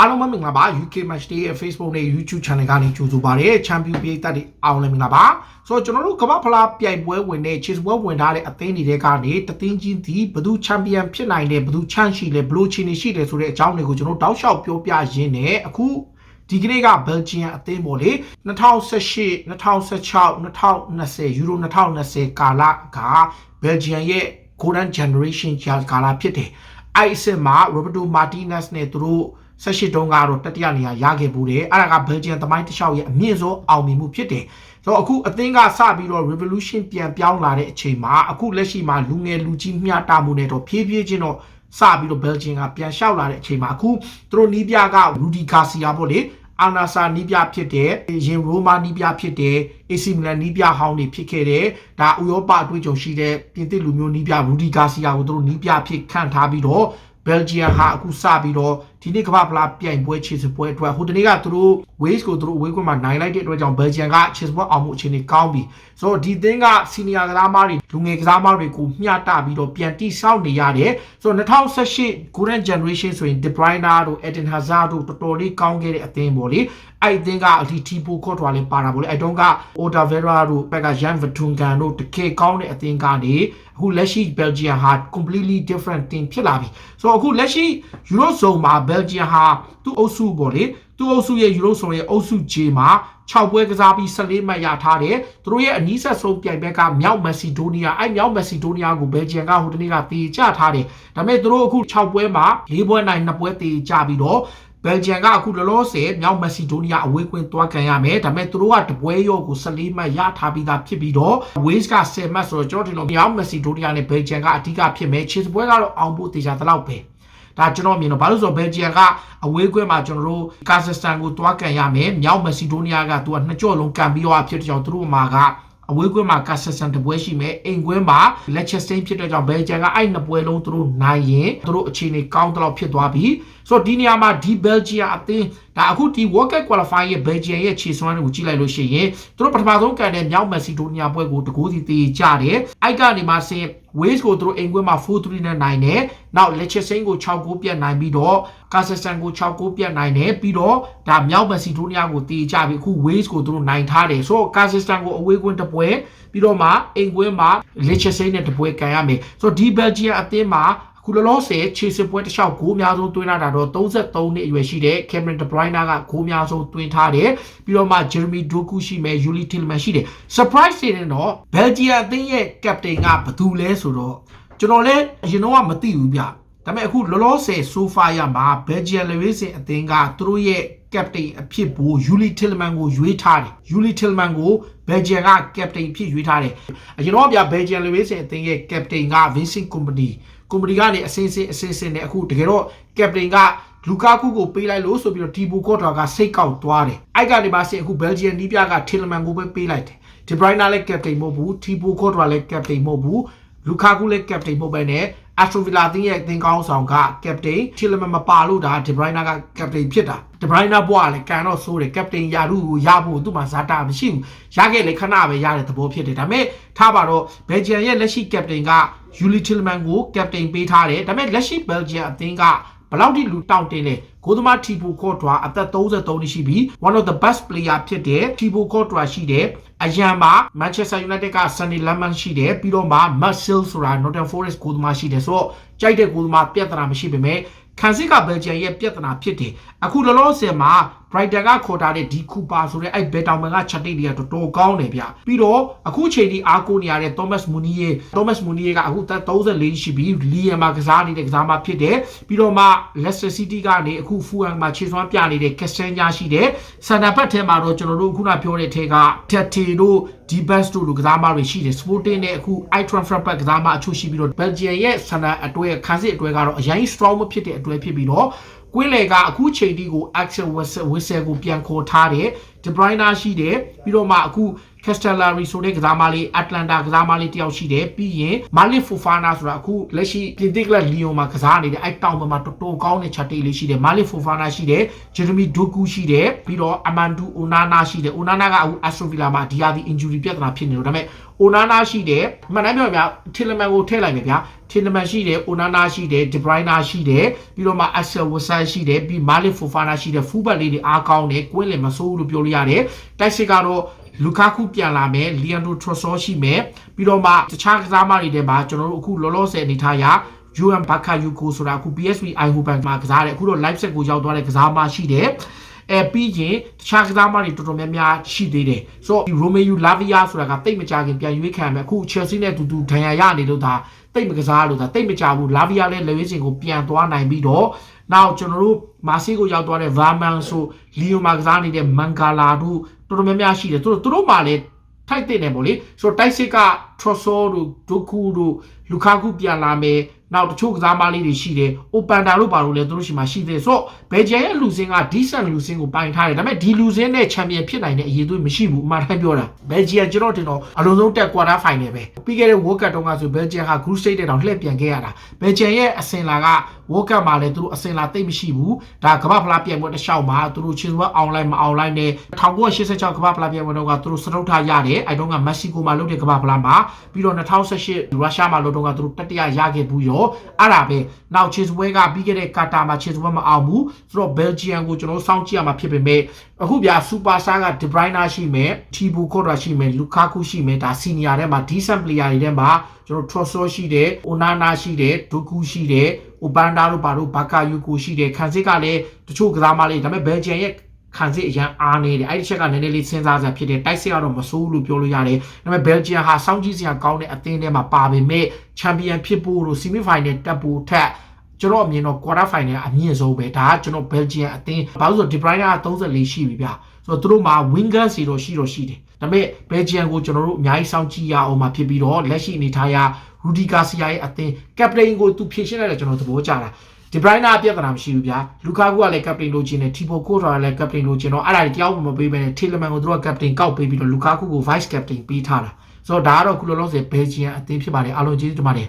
အားလုံးပဲမင်္ဂလာပါ UK Match Day ရဲ့ Facebook နဲ့ YouTube Channel ကနေကြိုဆိုပါရစေ။ Champion ပြည်သက်တွေအားလုံးလည်းမင်္ဂလာပါ။ဆိုတော့ကျွန်တော်တို့ကမ္ဘာဖလားပြိုင်ပွဲဝင်တဲ့ Chase ပွဲဝင်ထားတဲ့အသင်းတွေကနေတသင်းချင်းဒီဘယ်သူ Champion ဖြစ်နိုင်တယ်ဘယ်သူချန့်ရှိလဲဘယ်လိုခြေနေရှိတယ်ဆိုတဲ့အကြောင်းတွေကိုကျွန်တော်တောက်လျှောက်ပြောပြရင်းနဲ့အခုဒီကနေ့ကဘယ်ဂျီယံအသင်းပေါ်လေ2018 2016 2020 Euro 2020ကာလကဘယ်ဂျီယံရဲ့ Golden Generation ကာလဖြစ်တယ်။အဲ့အစ်စ်မှာ Roberto Martinez နဲ့သူတို့ 18တုန်းကတော့တတိယနေရာရခဲ့ဘူးတယ်အဲ့ဒါကဘယ်ဂျီယံသမိုင်းတစ်လျှောက်ရဲ့အမြင့်ဆုံးအောင်မြင်မှုဖြစ်တယ်ဆိုတော့အခုအသင်းကစပြီးတော့ revolution ပြန်ပြောင်းလာတဲ့အချိန်မှာအခုလက်ရှိမှာလူငယ်လူကြီးမျှတမှုနဲ့တော့ဖြည်းဖြည်းချင်းတော့စပြီးတော့ဘယ်ဂျီယံကပြန်လျှောက်လာတဲ့အချိန်မှာအခုသူတို့နီးပြကရူဒီဂါစီယာပေါ့လေအာနာဆာနီးပြဖြစ်တယ်ရင်ရိုမာနီးပြဖြစ်တယ်အေစီမီလန်နီးပြဟောင်းတွေဖြစ်ခဲ့တယ်ဒါဥရောပအတွေ့အကြုံရှိတဲ့ပြင်သစ်လူမျိုးနီးပြရူဒီဂါစီယာကိုသူတို့နီးပြဖြစ်ခန့်ထားပြီးတော့ဘယ်လ်ဂျီယံဟာအခုစပြီးတော့ ဒီနေ့ကမ္ဘာဖလားပြိုင်ပွဲခြေစပွဲအတွက်ဟိုတနေ့ကသူတို့ Wales ကိုသူတို့ away ကွင်းမှာနိုင်လိုက်တဲ့အတွက်ကြောင့်ဘယ်လ်ဂျီယံကခြေစပွဲအောင်မှုအခြေအနေကောင်းပြီဆိုတော့ဒီသင်းကစီနီယာကစားသမားတွေလူငယ်ကစားသမားတွေကိုမျှတပြီးတော့ပြန်တိဆောက်နေရတယ်ဆိုတော့2018 Golden Generation ဆိုရင် De Bruyne တို့ Eden Hazard တို့တော်တော်လေးကောင်းခဲ့တဲ့အသင်းပေါ့လေအဲ့အသင်းကအဒီတီပိုကော့ထွာလည်းပါတာပေါ့လေအဲ့တုန်းက Oda Vera တို့ဘက်က Jan Vertonghen တို့တကယ်ကောင်းတဲ့အသင်းကနေအခုလက်ရှိ Belgium ဟာ completely different team ဖြစ်လာပြီဆိုတော့အခုလက်ရှိ Euro zone မှာ Belgium ဟာသူ့အုပ်စုပေါ့လေသူ့အုပ်စုရဲ့ Euro zone ရဲ့အုပ်စု J မှာ6ပွဲကစားပြီး14မှတ်ရထားတယ်သူတို့ရဲ့အနီးဆက်ဆုံးပြိုင်ဘက်ကမြောက်မက်ဆီဒိုးနီးယားအဲ့မြောက်မက်ဆီဒိုးနီးယားကိုဘယ်ဂျီယံကဟိုတနေ့ကတေချထားတယ်ဒါပေမဲ့သူတို့အခု6ပွဲမှာ4ပွဲနိုင်2ပွဲတေချပြီးတော့ ဘယ်ဂျီယံကအခုလောလောဆယ်မြောက်မက်ဆီဒိုးနီးယားအဝေးကွင်းသွားခံရမယ်ဒါပေမဲ့သူတို့ကတပွဲရော့ကို14မှတ်ရထားပြီးသားဖြစ်ပြီးတော့ Wales က10မှတ်ဆိုတော့ကျွန်တော်တို့မြောက်မက်ဆီဒိုးနီးယားနဲ့ဘယ်ဂျီယံကအဓိကဖြစ်မယ်ခြေစပွဲကတော့အောင်ဖို့တေချာတလောက်ပဲဒါကျွန်တော်မြင်တော့ဘာလို့ဆိုတော့ဘယ်ဂျီယံကအဝေးကွင်းမှာကျွန်တော်တို့ကာဇက်စတန်ကိုတွားကန်ရမယ်မြောက်မက်ဆီဒိုးနီးယားကသူကနှစ်ကြော့လုံးကန်ပြီးတော့ဖြစ်တဲ့ကြောင့်သူတို့မှာက အဝေးကွင်းမှာကာဆဆန်တပွဲရှိမယ်အိမ်ကွင်းမှာလက်ချက်စတိန်ဖြစ်တဲ့ကြောင့်ဘယ်ဂျန်ကအဲ့နှစ်ပွဲလုံးသူတို့နိုင်ရင်သူတို့အခြေအနေကောင်းတော့ဖြစ်သွားပြီဆိုတော့ဒီနေရာမှာဒီဘယ်ဂျီယံအသင်း ဒါအခုဒီ World Cup Qualify ရဲ့ဘယ်ဂျီယံရဲ့ခြေစွမ်းတွေကိုကြည့်လိုက်လို့ရှိရင်သူတို့ပထမဆုံးကန်တဲ့မြောက်မက်ဆီဒိုနီးယားပွဲကိုတကိုးစီတေးကြတယ်အဲ့ကနေမှဆင်း Wales ကိုသူတို့အိမ်ကွင်းမှာ4-3နဲ့နိုင်တယ်နောက်လက်ချက်စိန်ကို6ဂိုးပြတ်နိုင်ပြီးတော့ကာဇက်စတန်ကို6ဂိုးပြတ်နိုင်တယ်ပြီးတော့ဒါမြောက်မက်ဆီဒိုနီးယားကိုတေးကြပြီအခု Wales ကိုသူတို့နိုင်ထားတယ်ဆိုတော့ကာဇက်စတန်ကိုအဝေးကွင်းတစ်ပွဲပြီးတော့မှအိမ်ကွင်းမှာလက်ချက်စိန်နဲ့တစ်ပွဲကန်ရမယ်ဆိုတော့ဒီဘယ်ဂျီယံအသင်းမှာ ခုလောလောဆယ်ခြေစစ်ပွဲတစ်လျှောက်ဂိုးအများဆုံးသွင်းလာတာတော့33နှစ်အရွယ်ရှိတဲ့ Cameron De Bruyne ကဂိုးအများဆုံးသွင်းထားတယ်ပြီးတော့မှ Jeremy Doku ရှိမယ် Yuli Tillman ရှိတယ် surprise တွေနဲ့တော့ Belgium အသင်းရဲ့ captain ကဘယ်သူလဲဆိုတော့ကျွန်တော်လည်းအရင်တော့မသိဘူးဗျဒါပေမဲ့အခုလောလောဆယ် so far ရမှာ Belgium လေဝေးစင်အသင်းကသူတို့ရဲ့ captain အဖြစ်ကို Yuli Tillman ကိုရွေးထားတယ် Yuli Tillman ကို Belgium က captain ဖြစ်ရွေးထားတယ်အရင်တော့ဗျ Belgium လေဝေးစင်အသင်းရဲ့ captain က Vincent Kompany ကွန်ပဏီကနေအစင်းစင်းအစင်းစင်းနဲ့အခုတကယ်တော့ကက်ပတင်ကလူကာကူကိုပေးလိုက်လို့ဆိုပြီးတော့တီဘူကော့တာကစိတ်ကောက်သွားတယ်။အဲ့ကနေပါစင်အခုဘယ်လ်ဂျီယံနီးပြကထီလမန်ကိုပဲပေးလိုက်တယ်။ဒီဘရိုင်နာလည်းကက်ပတိန်မဟုတ်ဘူး။တီဘူကော့တာလည်းကက်ပတိန်မဟုတ်ဘူး။လူကာကူလည်းကက်ပတိန်မဟုတ်ပဲနဲ့ အက်စတိုဗီလာတင်းရဲ့အသင်းကောင်းဆောင်ကကက်ပတိန်ထီလမန်မပါလို့ဒါဒီဘရိုင်နာကကက်ပတိန်ဖြစ်တာ။ဒီဘရိုင်နာဘွားလည်းကန်တော့ဆိုးတယ်ကက်ပတိန်ယာရုကိုရဖို့သူ့မှာဇာတာမရှိဘူး။ရခဲ့လေခဏပဲရတဲ့သဘောဖြစ်တယ်။ဒါပေမဲ့ထားပါတော့ဘယ်လ်ဂျီယံရဲ့လက်ရှိကက်ပတိန်ကယူလီတီလမန်ကိုကက်ပတိန်ပေးထားတယ်ဒါပေမဲ့လက်ရှိဘယ်လ်ဂျီယံအသင်းကဘယ်လောက်ထိလူတောင့်တင်လဲ ဂိုးသမားတီဘူကော့ထွာအသက်33နှစ်ရှိပြီ one of the best player ဖြစ်တဲ့တီဘူကော့ထွာရှိတယ်အရန်မှာ Manchester United က Sunny Lemon ရှိတယ်ပြီးတော့မှ Marcel ဆိုတာ Nottingham Forest ဂိုးသမားရှိတယ်ဆိုတော့ကြိုက်တဲ့ဂိုးသမားပြဿနာမရှိပေမဲ့ခံစစ်ကဘယ်လ်ဂျီယံရဲ့ပြဿနာဖြစ်တယ်အခုလောလောဆယ်မှာ Brighton ကခေါ်ထားတဲ့ဒီကူပါဆိုတဲ့အဲ့ဘယ်တောင်မန်ကချက်တိတ်တွေကတော်တော်ကောင်းတယ်ဗျပြီးတော့အခုချိန်ဒီအားကိုးနေရတဲ့ Thomas Munier Thomas Munier ကအခုသက်34ရှိပြီးလီယံမှာကစားနေတဲ့ကစားမဖြစ်တယ်ပြီးတော့မှ Leicester City ကနေအခု Fulham မှာခြေစွမ်းပြနေတဲ့ Castagna ရှိတယ်စန္ဒဘတ်ထဲမှာတော့ကျွန်တော်တို့ခုနပြောတဲ့ထဲက Tete တို့ D-Bus တို့လိုကစားမတွေရှိတယ် Sporting နဲ့အခု Eintracht Frankfurt ကစားမအချို့ရှိပြီးတော့ Belgium ရဲ့စန္ဒအတွဲခန်းစစ်အတွဲကတော့အရင် strong မဖြစ်တဲ့အတွဲဖြစ်ပြီးတော့ ကွင်းလေကအခုချိန်ထိကို Axel Witsel Witsel ကိုပြန်ခေါ်ထားတယ် De Bruyne ရှိတယ်ပြီးတော့မှအခု Castellari ဆိုတဲ့ကစားမလေး Atlanta ကစားမလေးတယောက်ရှိတယ်ပြီးရင် Malik Fofana ဆိုတာအခုလက်ရှိပြင်သစ်ကလပ်လီယွန်မှာကစားနေတဲ့အဲ့တောင်ပေါ်မှာတော်တော်ကောင်းတဲ့ချက်တေးလေးရှိတယ် Malik Fofana ရှိတယ် Jeremy Doku ရှိတယ်ပြီးတော့ Amandu Onana ရှိတယ် Onana ကအခု Aston Villa မှာဒီဟာဒီ injury ပြဿနာဖြစ်နေလို့ဒါပေမဲ့ Onana ရှိတယ်အမှန်တမ်းပြောပြထီလမန်ကိုထည့်လိုက်မယ်ဗျာထီလမန်ရှိတယ် Onana ရှိတယ် De Bruyne ရှိတယ်ပြီးတော့မှ Axel Witsel ရှိတယ်ပြီး Malik Fofana ရှိတယ်ဖူးဘက်လေးတွေအားကောင်းတယ်ကွင်းလင်မဆိုးဘူးလို့ပြောလို့ရတယ်တိုက်စစ်ကတော့ လူကာကူပြန်လာမယ်လီယန်ဒိုထရဆောရှိမယ်ပြီးတော့မှတခြားကစားမတွေထဲမှာကျွန်တော်တို့အခုလောလောဆယ်အနေထားအရ UM Bakayuko ဆိုတာအခု PSV Eindhoven မှာကစားတယ်အခုတော့ Leipzig ကိုရောက်သွားတဲ့ကစားမရှိတယ်အဲပြီးရင်တခြားကစားမတွေတော်တော်များများရှိသေးတယ်ဆိုတော့ဒီ Romeo Lavia ဆိုတာကတိတ်မကြခင်ပြန်ရွေးခံမယ်အခု Chelsea နဲ့အတူတူဒဏ်ရာရနေလို့ဒါတိတ်မကစားလို့ဒါတိတ်မကြဘူး Lavia လည်းလက်ရွေးစင်ကိုပြန်သွားနိုင်ပြီးတော့ နောက်ကျွန်တော်တို့မာဆီကိုရောက်သွားတဲ့ Varman ဆိုလီယိုမှာကစားနေတဲ့ Mangala တို့တော်တော်များများရှိတယ်သူတို့သူတို့မှလည်းထိုက်တဲ့တယ်ပေါ့လေဆိုတော့တိုက်စစ်က Trossard တို့ Doku တို့ Lukaku ပြန်လာမယ် နောက်တချို့ကစားမလေးတွေရှိတယ်။ Opanda တို့ပါလို့လည်းသူတို့ရှိမှရှိသေးတယ်။ဆိုတော့ဘယ်ဂျန်ရဲ့လူစင်းက decent လူစင်းကိုပိုင်ထားတယ်။ဒါပေမဲ့ဒီလူစင်းနဲ့ champion ဖြစ်နိုင်တဲ့အရေးသွေးမရှိဘူး။အမှန်တိုင်းပြောတာ။ဘယ်ဂျန်ကျွန်တော်တင်တော့အလုံးစုံတက် quarter final ပဲ။ပြီးခဲ့တဲ့ World Cup တုန်းကဆိုဘယ်ဂျန်ဟာ group stage တဲ့တောင်လှည့်ပြန်ခဲ့ရတာ။ဘယ်ဂျန်ရဲ့အစင်လာက World Cup မှာလည်းသူတို့အစင်လာတိတ်မရှိဘူး။ဒါကမ္ဘာဖလားပြိုင်ပွဲတစ်လျှောက်မှာသူတို့ချင်းစွဲ online မ online နဲ့1986ကမ္ဘာဖလားပြိုင်ပွဲတုန်းကသူတို့စတုထရတယ်။အဲတုန်းကမက္ကဆီကိုမှာလုပ်တဲ့ကမ္ဘာဖလားမှာပြီးတော့2018ရုရှားမှာလုပ်တော့ကသူတို့တတိယရခဲ့ဘူးရောအဲ့ဒါပဲနောက်ချေစပွဲကပြီးခဲ့တဲ့ကာတာမှာချေစပွဲမအောင်ဘူးဆိုတော့ဘယ်ဂျီယန်ကိုကျွန်တော်စောင့်ကြည့်ရမှာဖြစ်ပေမဲ့အခုပြစူပါစတားကဒီဘရိုင်းနာရှိမယ်တီဘူကော့ဒရာရှိမယ်လူကာကူရှိမယ်ဒါစီနီယာထဲမှာဒီဆန်ပလီယာတွေထဲမှာကျွန်တော်ထရော့ဆောရှိတယ်အိုနာနာရှိတယ်ဒူကူရှိတယ်အိုဘန်ဒါတို့ဘာတို့ဘာကာယူကိုရှိတယ်ခန်စစ်ကလည်းတချို့ကစားမလေးဒါပေမဲ့ဘယ်ဂျီယန်ရဲ့ ခံစစ်အရန်အားနေတယ်အဲ့ဒီချက်ကနည်းနည်းလေးစဉ်းစားစရာဖြစ်တယ်တိုက်စစ်ကတော့မဆိုးလို့ပြောလို့ရတယ်ဒါပေမဲ့ဘယ်လ်ဂျီယံဟာစောင့်ကြည့်စရာကောင်းတဲ့အသင်းထဲမှာပါပေမဲ့ချန်ပီယံဖြစ်ဖို့လို့ဆီမီဖိုင်နယ်တက်ဖို့ထက်ကျွန်တော်အမြင်တော့ quarter final ကအမြင့်ဆုံးပဲဒါကကျွန်တော် Belgium အသင်းဘာလို့ဆို De Bruyne က34ရှိပြီဗျဆိုတော့သူတို့မှာ winger စီတော့ရှိတော့ရှိတယ်ဒါပေမဲ့ Belgium ကိုကျွန်တော်တို့အများကြီးစောင့်ကြည့်ရအောင်မှာဖြစ်ပြီးတော့လက်ရှိအနေထားရ Rudi Garcia ရဲ့အသင်း captain ကိုသူဖြည့်ရှင်းလိုက်တယ်ကျွန်တော်သဘောကျတာ ဒီဘရိုင်းနာပြဿနာမရှိဘူးဗျာလူကာကူကလည်းကပတိန်လိုချင်တယ်တီပိုကိုထော်ကလည်းကပတိန်လိုချင်တော့အဲ့ဒါတွေတယောက်မှမပေးဘဲနဲ့ထေလမန်ကိုသူတို့ကကပတိန်ကောက်ပေးပြီးတော့လူကာကူကို vice captain ပေးထားတာဆိုတော့ဒါကတော့ခုလောလောဆယ်ဘယ်ဂျီယန်အသင်းဖြစ်ပါတယ်အားလုံးကျေးဇူးတင်ပါတယ်